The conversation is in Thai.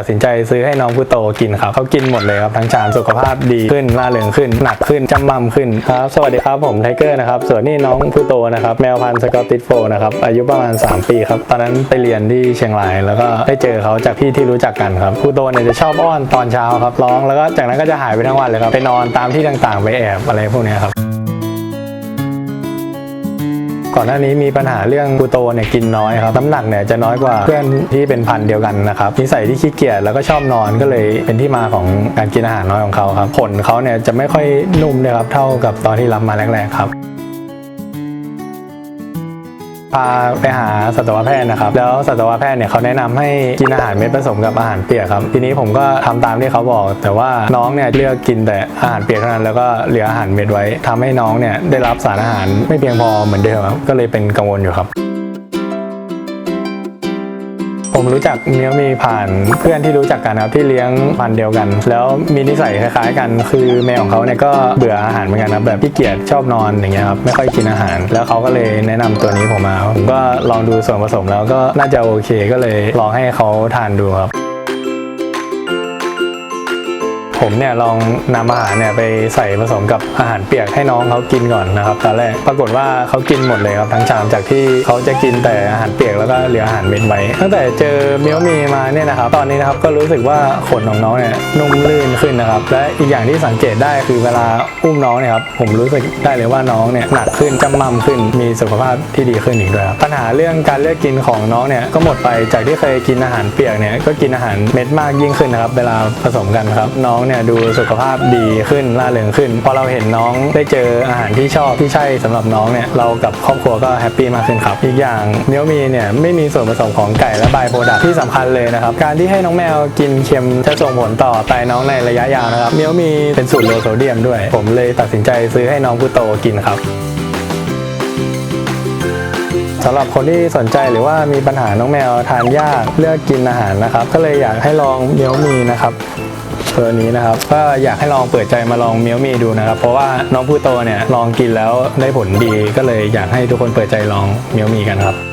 ตัดสินใจซื้อให้น้องผู้โตกินครับเขากินหมดเลยครับทั้งชามสุขภาพดีขึ้นล่าเริงขึ้น หนักขึ้นจำมั่มขึ้นครับสวัสดีครับผมไทเกอร์นะครับส่วนนี่น้องผู้โตนะครับแมวพันธุ์สกอตติชโฟนะครับอายุประมาณ 3 ปีครับตอนนั้นไปเรียนที่เชียงรายแล้วก็ได้เจอเขาจากพี่ที่รู้จักกันครับผู้โตเนี่ยจะชอบอ้อนตอนเช้าครับร้องแล้วก็จากนั้นก็จะหายไปทั้งวันเลยครับไปนอนตามที่ต่างๆ ไปแอบอะไรพวกนี้ครับ ก่อนหน้านี้มีปัญหาเรื่องกูโตเนี่ยกินน้อยครับน้ำหนักเนี่ยจะน้อยกว่าเพื่อนที่เป็นพันธุ์เดียวกันนะครับนิสัยที่ขี้เกียจแล้วก็ชอบนอนก็เลยเป็นที่มาของการกินอาหารน้อยของเขาครับผลเขาเนี่ยจะไม่ค่อยนุ่มเลยครับเท่ากับตอนที่รับมาแรกๆครับ พาไปหาสัตวแพทย์นะครับ แล้วสัตวแพทย์เนี่ยเขาแนะนำให้กินอาหารเม็ดผสมกับอาหารเปียกครับ ทีนี้ผมก็ทำตามที่เขาบอก แต่ว่าน้องเนี่ยเลือกกินแต่อาหารเปียกเท่านั้น แล้วก็เหลืออาหารเม็ดไว้ทำให้น้องเนี่ยได้รับสารอาหารไม่เพียงพอเหมือนเดิมครับ ก็เลยเป็นกังวลอยู่ครับ ผมรู้จักเมียวมีผ่านเพื่อนที่รู้จักกันครับที่เลี้ยงพันเดียวกัน แล้วมีนิสัยคล้ายๆ กัน คือแมวของเขาเนี่ยก็เบื่ออาหารเหมือนกันครับแบบขี้เกียจชอบนอนอย่างเงี้ยครับไม่ค่อยกินอาหาร แล้วเขาก็เลยแนะนำตัวนี้ผมมาผมก็ลองดูส่วนผสมแล้วก็น่าจะโอเค ก็เลยลองให้เขาทานดูครับ ผมเนี่ยลองนำอาหารเนี่ยไปใส่ผสมกับอาหารเปียกให้น้องเขากินก่อนนะครับตอนแรกปรากฏว่าเขากินหมดเลยครับทั้งชามจากที่เขาจะกินแต่อาหารเปียกแล้วก็เหลืออาหารเม็ดไว้ตั้งแต่เจอเมียวมีมาเนี่ยนะครับตอนนี้นะครับก็รู้สึกว่าขนของน้องเนี่ยนุ่มลื่นขึ้นนะครับและอีกอย่างที่สังเกตได้คือเวลาอุ้มน้องเนี่ยครับผมรู้สึกได้เลยว่าน้องเนี่ยหนักขึ้นจำมั่มขึ้นมีสุขภาพที่ดีขึ้นอีกด้วยครับปัญหาเรื่องการเลือกกินของน้องเนี่ยก็หมดไปจากที่เคยกินอาหารเปียกเนี่ยก็กินอาหารเม็ดมากยิ่งขึ้นนะครับเวลาผสมกันครับน้องเนี่ยดูสุขภาพดีขึ้นล่าเริงขึ้น พอเราเห็นน้องได้เจออาหารที่ชอบที่ใช่สำหรับน้องเนี่ยเรากับครอบครัวก็แฮปปี้มากขึ้นครับ อีกอย่างเมียวมีเนี่ยไม่มีส่วนผสมของไก่และไบโปรดักที่สำคัญเลยนะครับ การที่ให้น้องแมวกินเค็มจะส่งผลต่อไตน้องในระยะยาวนะครับเมียวมีเป็นสูตรโลโซเดียมด้วย ผมเลยตัดสินใจซื้อให้น้องผู้โตกินครับสำหรับคนที่สนใจหรือว่ามีปัญหาน้องแมวทานยากเลือกกินอาหารนะครับ ก็เลยอยากให้ลองเมียวมีนะครับ ตัวนี้นะครับก็อยากให้ลองเปิดใจมาลองเมียวมีดูนะครับ เพราะว่าน้องผู้โตเนี่ยลองกินแล้วได้ผลดีก็เลยอยากให้ทุกคนเปิดใจลองเมียวมีกันครับ